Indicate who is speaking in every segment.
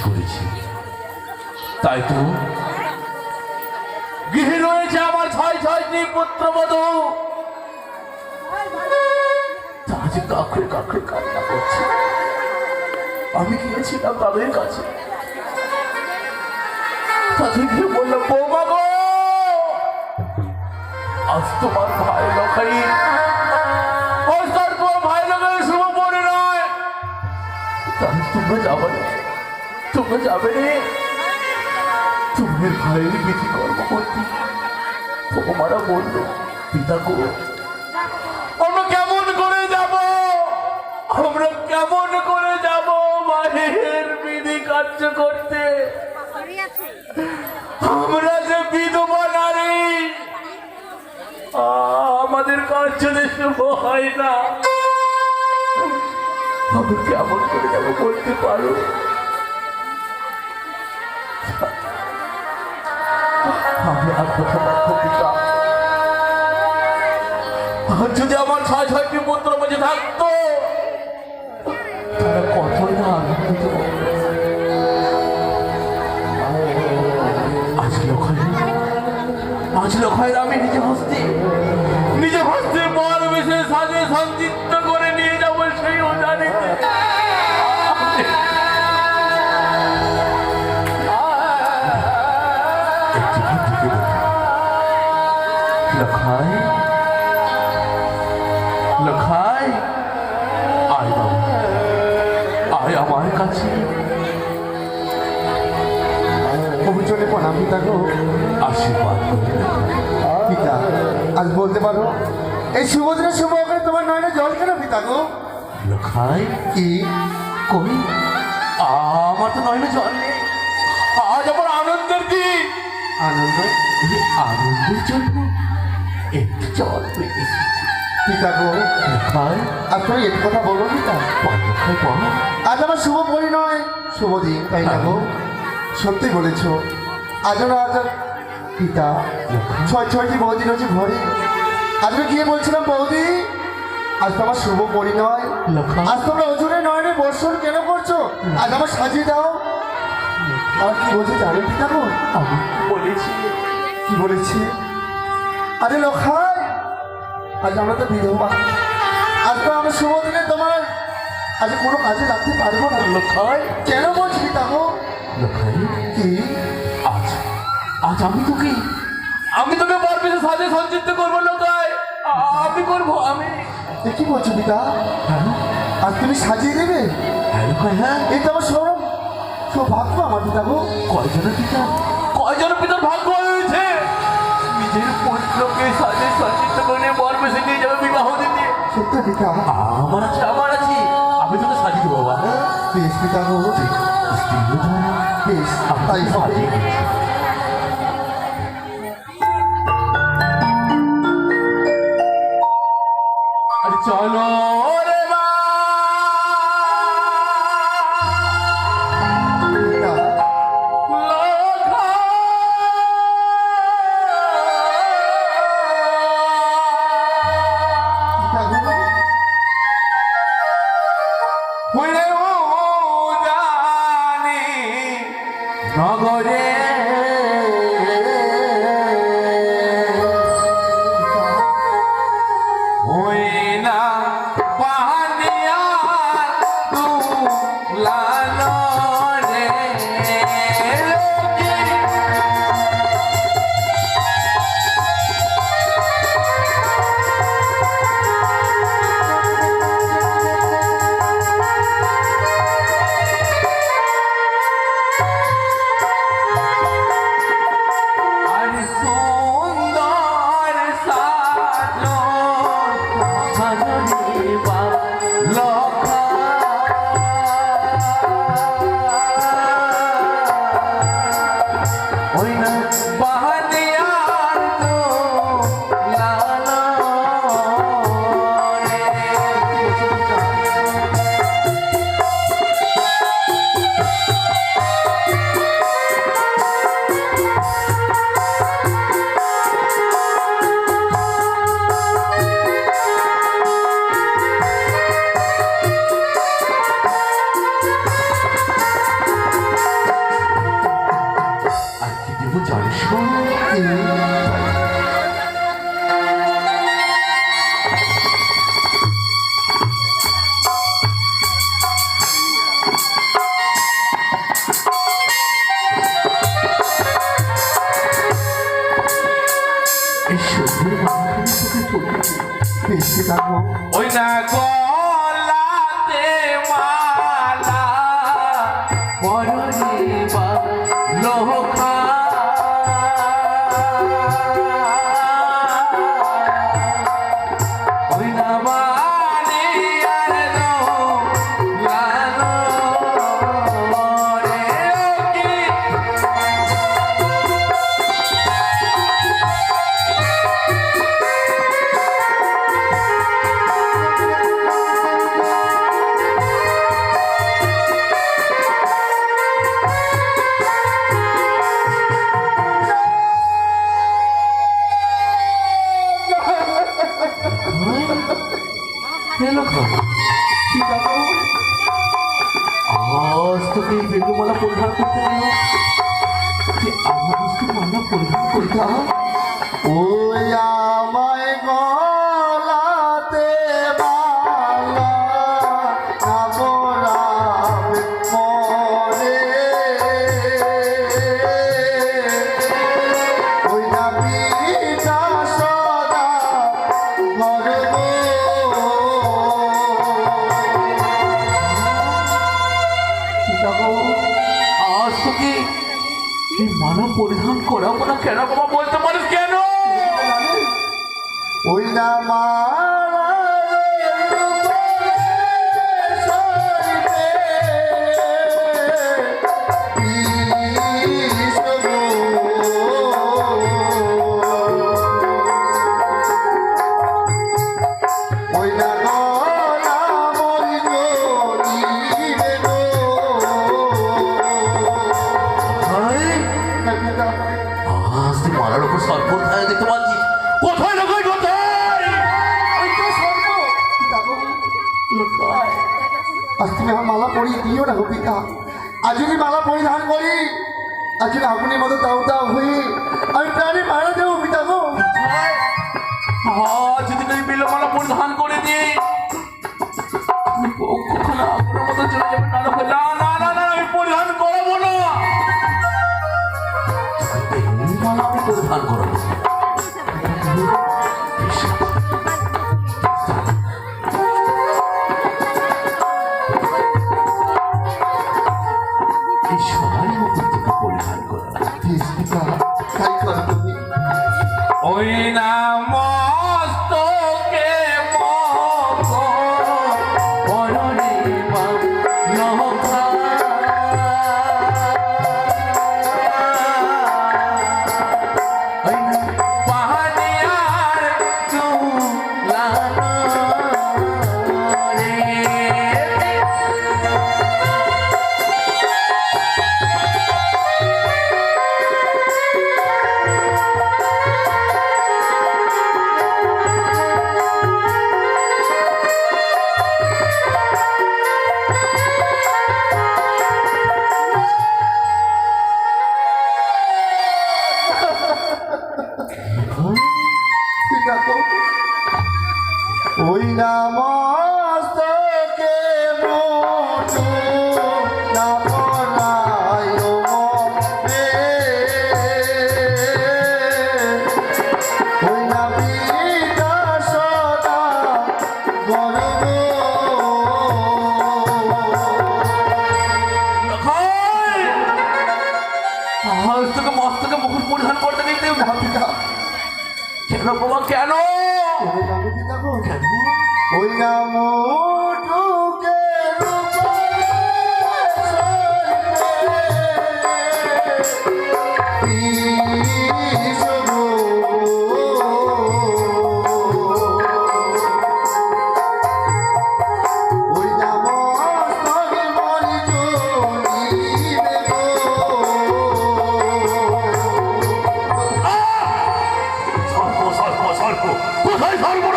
Speaker 1: করেছি। তাই তো? গৃহে রয়েছে আমার ছয় ছয়টি পুত্রবধূ তারা যে কাকড়ে কাকড়ে কান্না করছে। আমি গিয়েছিলাম তাদের কাছে। বৌমা গো! আজ তোমার ভাই তার তোমার ভাই লখাই শুভ নয় তাহলে তোমরা যাবে তোমরা যাবে রে। তোমার বিধি কর্ম করতে। তোমারা বলল পিতা গো, আমরা কেমন করে যাব? আমরা কেমন করে যাব মায়ের বিধি কার্য করতে? আমরা যে বিধবা নারী আমাদের কার্য শুভ হয় না। আমরা কেমন করে যাব বলতে পারো? যদি আমার ছয় ছয়টি পুত্র মাঝে থাকতো তারা না কাছে
Speaker 2: অভিচলে প্রণাম পিতা গো
Speaker 1: আশীর্বাদ
Speaker 2: পিতা আজ বলতে পারো এই শুভ দিনে শুভ করে তোমার নয়নে জল কেন পিতা গো?
Speaker 1: লখাই
Speaker 2: কি?
Speaker 1: কই? আমার তো নয় না জল নেই। আজ আমার আনন্দের দিন।
Speaker 2: আনন্দ
Speaker 1: আনন্দের জন্য একটু জল পেয়ে এসেছি।
Speaker 2: পিতা গো আর তুমি এর কথা বলো পিতা আজ আমার শুভ পরিণয় শুভ দিন তাই না গো? সত্যি বলেছ। আজ পিতা। ছয় ছয়টি বৌদি রয়েছে ঘরে। আজকে গিয়ে বলছিলাম বৌদি আজ তো আমার শুভ পরিণয় আজ তোমরা ওজনে নয়নে বর্ষণ কেন করছ? আজ আমার সাজিয়ে দাও। আর কি বলছে জানেন পিতা গো
Speaker 1: বলেছি।
Speaker 2: কি বলেছে? আরে লখাই আজ আমরা তো বিধবা। আজ তো আমরা শুভ দিনে তোমার আজ কোনো কাজে লাগতে পারব না।
Speaker 1: লখাই
Speaker 2: কেন বলছি গো
Speaker 1: লখাই
Speaker 2: কি?
Speaker 1: আজ আজ আমি তোকে আমি তোকে পারবে সাজে সঞ্চিত করব লোকাই আমি করব আমি।
Speaker 2: কি বলছো পিতা?
Speaker 1: হ্যাঁ।
Speaker 2: আজ তুমি সাজিয়ে দেবে?
Speaker 1: হ্যাঁ লোকাই হ্যাঁ।
Speaker 2: এই তো আমার সৌরভ। সৌভাগ্য আমার পিতা গো।
Speaker 1: কয়জনের পিতা কয়জন পিতার ভাগ্য হয়েছে? নিজের পুত্রকে সাজে সজ্জিত করে বর বেশি নিয়ে যাবে বিবাহ দিতে।
Speaker 2: সত্য পিতা
Speaker 1: আমার? আছে আমার আছে। আমি তোকে সাজিয়ে দেবো বাবা।
Speaker 2: বেশ পিতা বেশ তাই
Speaker 1: সাজিয়ে পরিধান করাবো না কেন বাবা বলতে পারিস কেন
Speaker 2: ওই
Speaker 1: উপর সর্প ধায় দেখতে পাচ্ছিস কোথায় লোকাই কোথায়?
Speaker 2: আজ তুমি আমার মালা পরিয়ে দিও না গো পিতা আজ যদি মালা পরিধান করি আজ যদি আগুনের মতো দাও দাও হয়ে আমি প্রাণে মারা দেবো পিতা গো।
Speaker 1: যদি তুই বিলমালা পরিধান করে দিই কখনো আগুনের মতো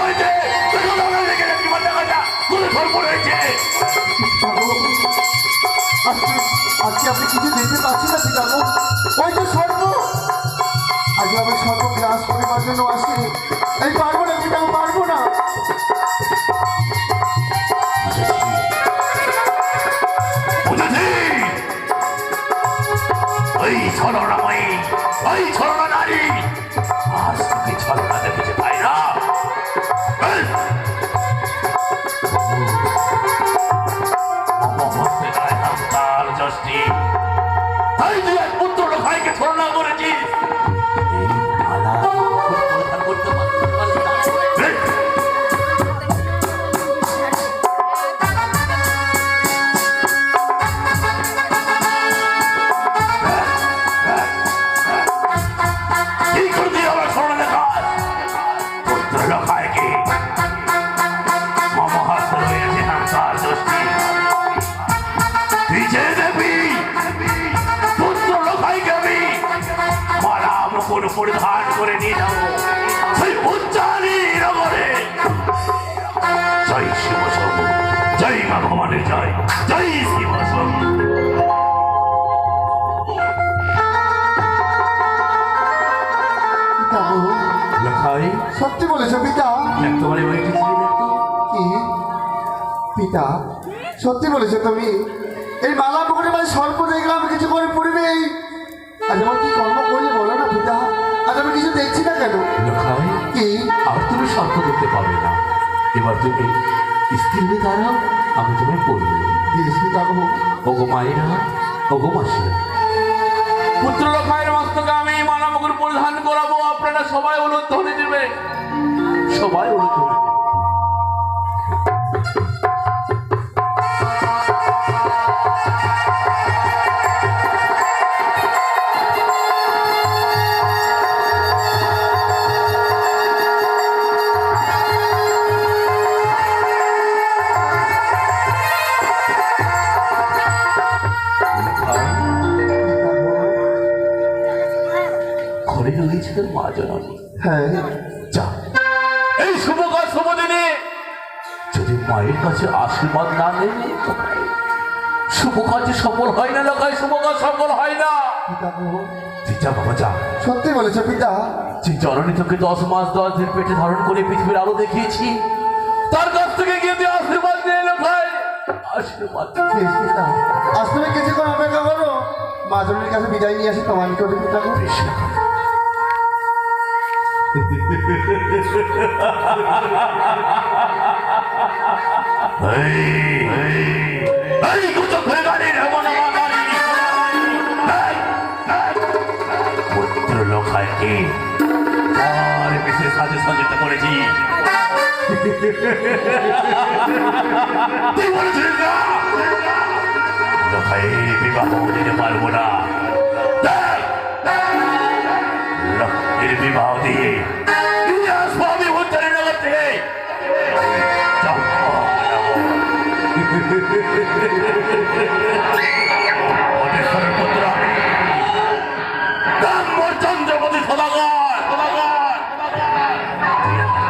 Speaker 1: রয়েছে।
Speaker 2: আজকে আপনি কিছু দেখতে পাচ্ছি না পিতাগো ওই তো সর্প আজকে আমি সর্প গ্রাস করিবার জন্য আসি। এই পারব না পিতাগো পারব না।
Speaker 1: ওই নারী। আজ তোকে ছলনা দেখেছে জয় মা ভবানের জয় জয় লখাই।
Speaker 2: সত্যি বলেছ পিতা। কি পিতা সত্যি বলেছ তুমি? এই মালা পুকুরে মানে সর্প দেখলাম কিছু করে পড়বেই আজ আমার কি কর্ম করলে বলো না পিতা? আজ আমি কিছু দেখছি না কেন?
Speaker 1: লখাই
Speaker 2: কি?
Speaker 1: আর তুমি স্বর্গ দেখতে পাবে না। এবার তুমি স্থির দাঁড়াও। আমি তোমায়
Speaker 2: পড়ি
Speaker 1: ওগো মায়েরা, ওগো মাসিরা। পুত্র মায়ের মস্তকে আমি এই মালামুকুর পরিধান করাবো। আপনারা সবাই অনুধ্বনি দেবে সবাই অনুধ্বনি জননী
Speaker 2: হ্যাঁ।
Speaker 1: যা। এই শুভ কাজ শুভ দিনে। যদি মায়ের কাছে আশীর্বাদ না নেই শুভ কাজে সফল হয় না লোকায় শুভ কাজ সফল হয় না। যা বাবা যা।
Speaker 2: সত্যি বলেছ পিতা।
Speaker 1: যে জননী তোকে দশ মাস দশ দিন পেটে ধারণ করে পৃথিবীর আলো দেখিয়েছি। তার কাছ থেকে গিয়ে তুই আশীর্বাদ নিয়ে লোকায় আশীর্বাদ।
Speaker 2: বেশ পিতা। আজ তুমি কিছুক্ষণ অপেক্ষা করো মা জনের কাছে বিদায় নিয়ে আসি তোমার নিকটে পিতামহ।
Speaker 1: পুত্র লোকায় কি আর বিশেষ সাজে সজ্জিত করেছি লোকায় বিবাহ দিতে পারব না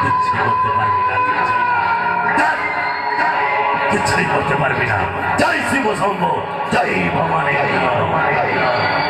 Speaker 1: কিচ্ছুই করতে পারবি না কিচ্ছুই না ধ্যাৎ, ধ্যাৎ, কিচ্ছুই করতে পারবি না জয় শিব শম্ভ জয় ভবানী ভবানী